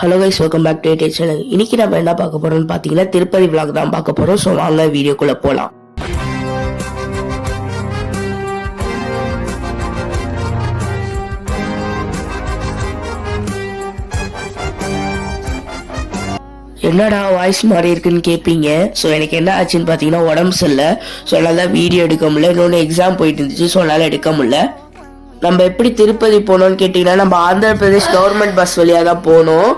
Hello guys welcome back to the channel இன்னைக்கு நம்ம என்ன பார்க்க போறோம்னு பார்த்தீங்கன்னா திருப்பதி விளாக் தான் பார்க்க போறோம். ஸோ வாங்க வீடியோக்குள்ள போகலாம் என்னடா வாய்ஸ் மாதிரி இருக்குன்னு கேட்பீங்க ஸோ எனக்கு என்ன ஆச்சுன்னு பார்த்தீங்கன்னா உடம்பு சரியில்லை. ஸோ என்னால் வீடியோ எடுக்க முடியல. இன்னொன்று எக்ஸாம் போயிட்டு இருந்துச்சு. ஸோ என்னால் எடுக்க முடியல. நம்ம எப்படி திருப்பதி போனோம்னு கேட்டிங்கன்னா நம்ம ஆந்திர பிரதேஷ் கவர்மெண்ட் பஸ் வழியாக தான் போனோம்.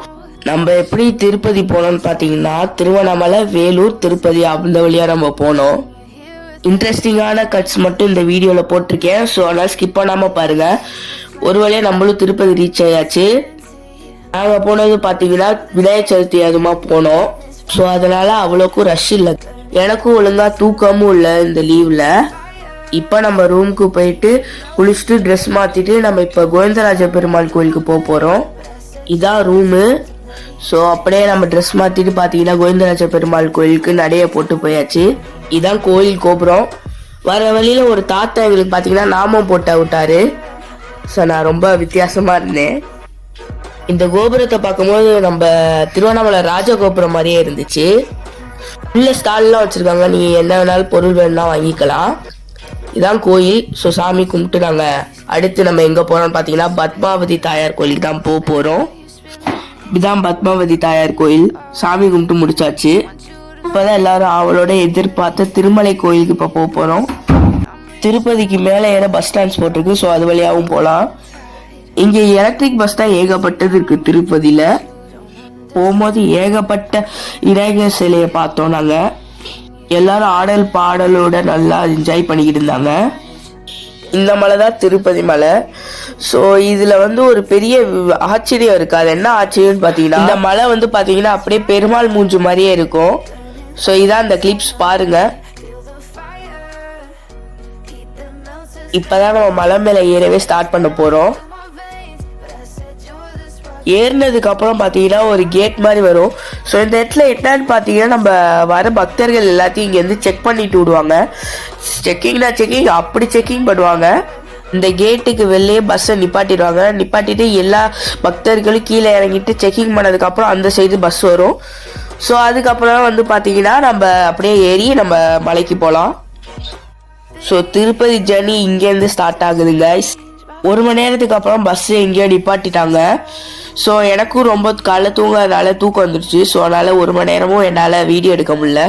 நம்ம எப்படி திருப்பதி போனோம்னு பார்த்தீங்கன்னா திருவண்ணாமலை வேலூர் திருப்பதி அந்த வழியாக நம்ம போனோம். இன்ட்ரெஸ்டிங்கான கட்ஸ் மட்டும் இந்த வீடியோவில் போட்டிருக்கேன். ஸோ அதனால் ஸ்கிப் பண்ணாமல் பாருங்கள் ஒரு வழியாக நம்மளும் திருப்பதி ரீச் ஆயாச்சு. நாங்கள் போனது பார்த்தீங்கன்னா விநாயகர் சதுர்த்தி அதுமா போனோம். ஸோ அதனால் அவ்வளோக்கும் ரஷ் இல்லை. எனக்கும் ஒழுங்காக தூக்கமும் இல்லை இந்த லீவில் இப்போ நம்ம ரூமுக்கு போயிட்டு குளிச்சுட்டு ட்ரெஸ் மாற்றிட்டு நம்ம இப்போ கோவிந்தராஜ பெருமாள் கோயிலுக்கு போக போகிறோம் இதான் ரூமு ஸோ அப்படியே நம்ம ட்ரெஸ் மாற்றிட்டு பார்த்தீங்கன்னா கோவிந்தராஜ பெருமாள் கோயிலுக்கு நடைய போட்டு போயாச்சு. இதுதான் கோயில் கோபுரம். வர வழியில் ஒரு தாத்தா எங்களுக்கு பார்த்தீங்கன்னா நாமம் போட்டு விட்டாரு. ஸோ நான் ரொம்ப வித்தியாசமாக இருந்தேன். இந்த கோபுரத்தை பார்க்கும்போது நம்ம திருவண்ணாமலை ராஜகோபுரம் மாதிரியே இருந்துச்சு. உள்ள ஸ்டால்லாம் வச்சுருக்காங்க. நீ என்ன வேணாலும் பொருள் வேணும்னா வாங்கிக்கலாம். இதான் கோயில். ஸோ சாமி கும்பிட்டு நாங்கள் அடுத்து நம்ம எங்கே போகிறோம்னு பார்த்தீங்கன்னா பத்மாவதி தாயார் கோயிலுக்கு தான் போக போகிறோம் இதுதான் பத்மாவதி தாயார் கோயில். சாமி கும்பிட்டு முடிச்சாச்சு. இப்போதான் எல்லாரும் அவளோட எதிர்பார்த்த திருமலை கோயிலுக்கு இப்போ போக போகிறோம் திருப்பதிக்கு மேலே ஏற பஸ் ஸ்டாண்ட்ஸ் போட்டிருக்கு ஸோ அது வழியாகவும் போகலாம் இங்கே எலக்ட்ரிக் பஸ் தான் ஏகப்பட்டது இருக்கு திருப்பதியில். போகும்போது ஏகப்பட்ட விநாயகர் சிலையை பார்த்தோம் நாங்கள் எல்லாரும் ஆடல் பாடலோட நல்லா என்ஜாய் பண்ணிக்கிட்டு இருந்தாங்க. இந்த மலை தான் திருப்பதி மலை. ஸோ இதில் வந்து ஒரு பெரிய வி- ஆச்சரியம் இருக்குது அது என்ன ஆச்சரியம்னு பார்த்தீங்கன்னா இந்த மலை வந்து பார்த்தீங்கன்னா அப்படியே பெருமாள் மூஞ்சு மாதிரியே இருக்கும். ஸோ இதான் அந்த கிளிப்ஸ் பாருங்க. இப்போதான் நம்ம மலை மேலே ஏறவே ஸ்டார்ட் பண்ண போகிறோம் ஏறினதுக்கு அப்புறம் பார்த்தீங்கன்னா ஒரு கேட் மாதிரி வரும். ஸோ இந்த இடத்துல என்னன்னு பார்த்தீங்கன்னா நம்ம வர பக்தர்கள் எல்லாத்தையும் இங்கேருந்து செக் பண்ணிட்டு விடுவாங்க. செக்கிங்னா செக்கிங் அப்படி செக்கிங் பண்ணுவாங்க. இந்த கேட்டுக்கு வெளியே பஸ்ஸை நிப்பாட்டிடுவாங்க. நிப்பாட்டிட்டு எல்லா பக்தர்களும் கீழே இறங்கிட்டு செக்கிங் பண்ணதுக்கப்புறம் அந்த சைடு பஸ் வரும். ஸோ அதுக்கப்புறம் வந்து பார்த்தீங்கன்னா நம்ம அப்படியே ஏறி நம்ம மலைக்கு போகலாம் ஸோ திருப்பதி ஜர்னி இங்கேருந்து ஸ்டார்ட் ஆகுதுங்க ஒரு மணி நேரத்துக்கு அப்புறம் பஸ் எங்கேயோ நிப்பாட்டிட்டாங்க. ஸோ எனக்கும் ரொம்ப காலைல தூங்காதனால தூக்கம் வந்துடுச்சு ஸோ அதனால் ஒரு மணி நேரமும் என்னால் வீடியோ எடுக்க முடியல.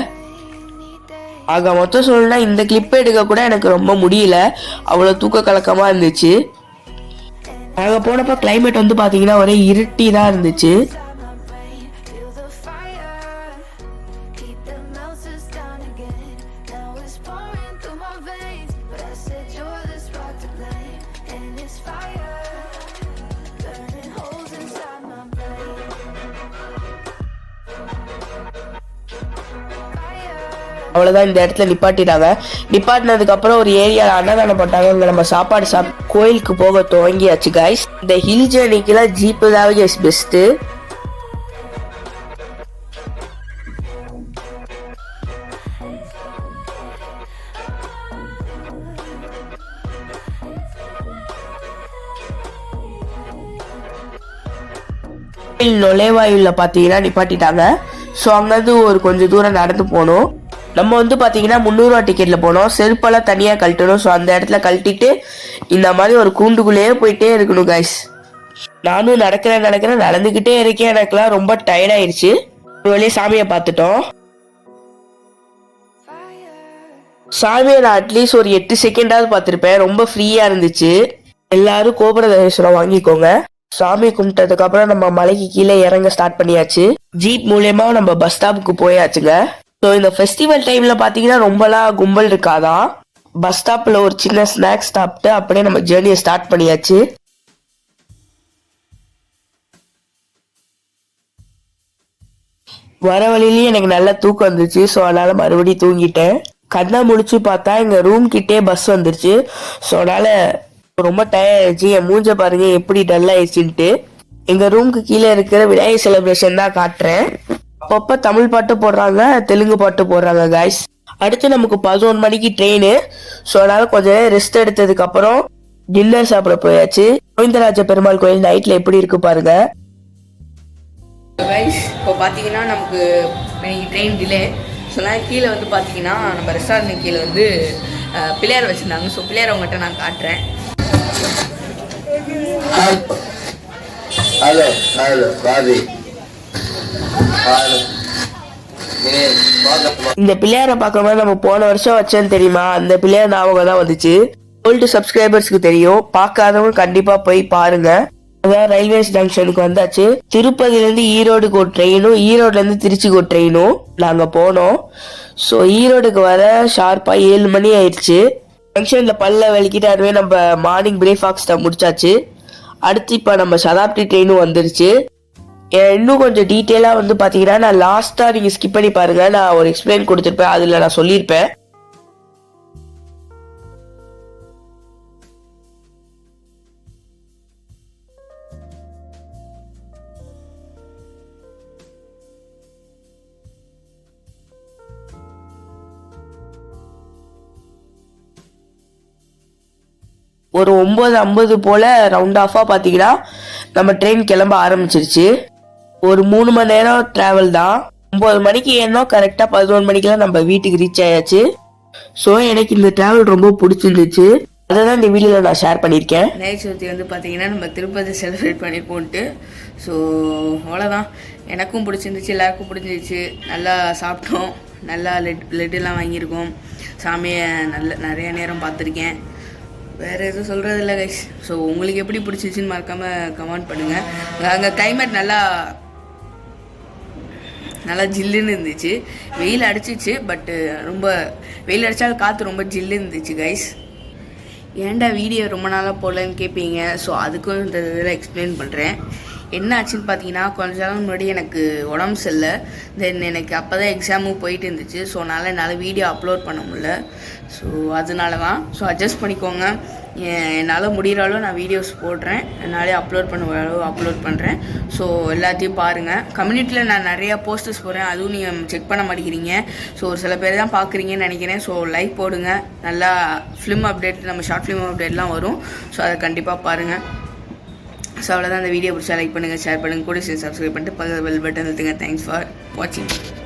ஆக மொத்தம் சொல்லணும்னா இந்த கிளிப்பை எடுக்க கூட எனக்கு ரொம்ப முடியல. அவ்வளோ தூக்க கலக்கமாக இருந்துச்சு. நாங்கள் போனப்போ கிளைமேட் வந்து பார்த்தீங்கன்னா ஒரே இருட்டி தான் இருந்துச்சு. அவ்வளோதான் இந்த இடத்துல நிப்பாட்டிட்டாங்க. நிப்பாட்டினதுக்கு அப்புறம் ஒரு ஏரியாவில் அன்னதானம் போட்டாங்க இங்கே நம்ம சாப்பாடு சாப் கோயிலுக்கு போக துவங்கியாச்சு கைஸ் இந்த ஹில் ஜேர்னிக்கெல்லாம் ஜீப்பு தான் இஸ் பெஸ்ட்டு கோயில் பார்த்தீங்கன்னா நிப்பாட்டிட்டாங்க. ஸோ அங்கேருந்து ஒரு கொஞ்சம் தூரம் நடந்து போனோம். நம்ம வந்து பார்த்தீங்கன்னா முந்நூறுவா டிக்கெட்டில் போனோம். செருப்பெல்லாம் தனியாக கழட்டணும். ஸோ அந்த இடத்துல கழட்டிட்டு இந்த மாதிரி ஒரு கூண்டுக்குள்ளேயே போயிட்டே இருக்கணும் கைஸ் நானும் நடக்கிறேன் நடக்கிறேன் நடந்துக்கிட்டே இருக்கேன். எனக்குலாம் ரொம்ப டயர்டாயிருச்சு ஆயிருச்சு. ஒரு வழியாக சாமியை பார்த்துட்டோம். சாமியை நான் அட்லீஸ்ட் ஒரு எட்டு செகண்டாவது பார்த்துருப்பேன். ரொம்ப ஃப்ரீயாக இருந்துச்சு. எல்லாரும் கோபுர தரிசனம் வாங்கிக்கோங்க. சாமி கும்பிட்டதுக்கு அப்புறம் நம்ம மலைக்கு கீழே இறங்க ஸ்டார்ட் பண்ணியாச்சு. ஜீப் மூலயமா நம்ம பஸ் ஸ்டாப்புக்கு போயாச்சுங்க. ஸோ இந்த ஃபெஸ்டிவல் டைம்ல பார்த்தீங்கன்னா ரொம்பலாம் கும்பல் இருக்காதான் பஸ் ஸ்டாப்ல ஒரு சின்ன ஸ்நாக்ஸ் சாப்பிட்டு அப்படியே நம்ம ஜேர்னியை ஸ்டார்ட் பண்ணியாச்சு. வர வழியிலயே எனக்கு நல்லா தூக்கம் வந்துச்சு. ஸோ அதனால மறுபடியும் தூங்கிட்டேன். கண்ணை முடிச்சு பார்த்தா எங்க ரூம் கிட்டே பஸ் வந்துருச்சு. ஸோ அதனால ரொம்ப டயர்ட் ஆயிடுச்சு. என் மூஞ்ச பாருங்க எப்படி டல் ஆயிடுச்சுன்ட்டு. எங்க ரூமுக்கு கீழே இருக்கிற விநாயகர் செலிப்ரேஷன் தான் காட்டுறேன். அப்பப்போ தமிழ் பாட்டு போடுறாங்க தெலுங்கு பாட்டு போடுறாங்க காய்ஸ் அடுத்து நமக்கு பதினொன்று மணிக்கு ட்ரெயின் ஸோ அதனால கொஞ்ச நேரம் ரெஸ்ட் எடுத்ததுக்கு அப்புறம் டின்னர் சாப்பிட போயாச்சு. கோவிந்தராஜ பெருமாள் கோயில் நைட்ல எப்படி இருக்கு பாருங்க. கைஸ் இப்போ பார்த்தீங்கன்னா நமக்கு இன்னைக்கு ட்ரெயின் டிலே சொன்னால் கீழே வந்து பார்த்தீங்கன்னா நம்ம ரெஸ்டாரண்ட் கீழே வந்து பிள்ளையார் வச்சுருந்தாங்க. ஸோ பிள்ளையார் உங்கள்கிட்ட நான் காட்டுறேன். ஹலோ ஹலோ பாதி இந்த பிள்ளையாரை பார்க்கும்போது நம்ம போன வருஷம் வச்சோன்னு தெரியுமா? அந்த பிள்ளையார் ஞாபகம் தான் வந்துச்சு. ஓல்டு சப்ஸ்கிரைபர்ஸ்க்கு தெரியும். பார்க்காதவங்க கண்டிப்பா போய் பாருங்க. அதான் ரயில்வே ஜங்ஷனுக்கு வந்தாச்சு. திருப்பதில இருந்து ஈரோடுக்கு ஒரு ட்ரெயினும் ஈரோட்ல இருந்து திருச்சிக்கு ஒரு ட்ரெயினும் நாங்க போனோம். ஸோ ஈரோடுக்கு வர ஷார்ப்பா ஏழு மணி ஆயிடுச்சு. ஜங்ஷன்ல பல்ல வெளிக்கிட்டாருமே நம்ம மார்னிங் பிரேக்ஃபாஸ்ட்டை முடிச்சாச்சு. அடுத்து இப்போ நம்ம சதாப்தி ட்ரெயினும் வந்துருச்சு. இன்னும் கொஞ்சம் டீட்டெயிலாக வந்து பார்த்தீங்கன்னா நான் லாஸ்ட்டாக நீங்கள் ஸ்கிப் பண்ணி பாருங்கள் நான் ஒரு எக்ஸ்பிளைன் கொடுத்துருப்பேன். அதில் நான் சொல்லியிருப்பேன். ஒரு ஒம்பது ஐம்பது போல் ரவுண்ட் ஆஃபாக பார்த்தீங்கன்னா நம்ம ட்ரெயின் கிளம்ப ஆரம்பிச்சிருச்சு. ஒரு மூணு மணி நேரம் ட்ராவல் தான். ஒம்பது மணிக்கு ஏனோ கரெக்டாக பதினோரு மணிக்கெல்லாம் நம்ம வீட்டுக்கு ரீச் ஆயாச்சு. ஸோ எனக்கு இந்த ட்ராவல் ரொம்ப பிடிச்சிருந்துச்சு. அதை தான் இந்த வீடியோவில் நான் ஷேர் பண்ணியிருக்கேன். விநாயகர் சதுர்த்தி வந்து பார்த்தீங்கன்னா நம்ம திருப்பதி செலிப்ரேட் பண்ணியிருக்கோன்ட்டு ஸோ அவ்வளோதான் எனக்கும் பிடிச்சிருந்துச்சு எல்லாருக்கும் பிடிச்சிருந்துச்சு. நல்லா சாப்பிட்டோம். நல்லா லெட் லெட்டெல்லாம் வாங்கியிருக்கோம். சாமியை நல்ல நிறைய நேரம் பார்த்துருக்கேன். வேறு எதுவும் சொல்கிறது இல்லை கைஸ் ஸோ உங்களுக்கு எப்படி பிடிச்சிச்சின்னு மறக்காமல் கமெண்ட் பண்ணுங்கள் அங்கே கிளைமேட் நல்லா நல்லா ஜில்லுன்னு இருந்துச்சு. வெயில் அடிச்சிச்சு பட்டு uh, ரொம்ப வெயில் அடித்தாலும் காற்று ரொம்ப ஜில்லுன்னு இருந்துச்சு கைஸ் ஏன்டா வீடியோ ரொம்ப நாளாக போடலன்னு கேட்பீங்க ஸோ அதுக்கும் இந்த இதில் எக்ஸ்பிளைன் பண்ணுறேன் என்ன ஆச்சுன்னு பார்த்தீங்கன்னா கொஞ்ச நாள் முன்னாடி எனக்கு உடம்பு சரியில்லை. தென் எனக்கு அப்போ தான் எக்ஸாமும் போயிட்டு இருந்துச்சு. ஸோ அதனால் என்னால் வீடியோ அப்லோட் பண்ண முடியல. ஸோ அதனால தான் ஸோ அட்ஜஸ்ட் பண்ணிக்கோங்க. என்னால் முடிகிற அளவு நான் வீடியோஸ் போடுறேன். என்னாலே அப்லோட் பண்ண அளவு அப்லோட் பண்ணுறேன் ஸோ எல்லாத்தையும் பாருங்கள் கம்யூனிட்டியில் நான் நிறையா போஸ்டர்ஸ் போடுறேன். அதுவும் நீங்கள் செக் பண்ண மாட்டேங்கிறீங்க. ஸோ ஒரு சில பேர் தான் பார்க்குறீங்கன்னு நினைக்கிறேன். ஸோ லைக் போடுங்க. நல்லா ஃபிலிம் அப்டேட் நம்ம ஷார்ட் ஃபிலிம் அப்டேட்லாம் வரும். ஸோ அதை கண்டிப்பாக பாருங்கள் ஸோ அவ்வளோதான் அந்த வீடியோ பிடிச்சா லைக் பண்ணுங்கள் ஷேர் பண்ணுங்கள் கூட சப்ஸ்கிரைப் பண்ணிட்டு பக்கத்தில் பெல் பட்டன் எழுத்துங்க தேங்க்ஸ் ஃபார் வாட்சிங்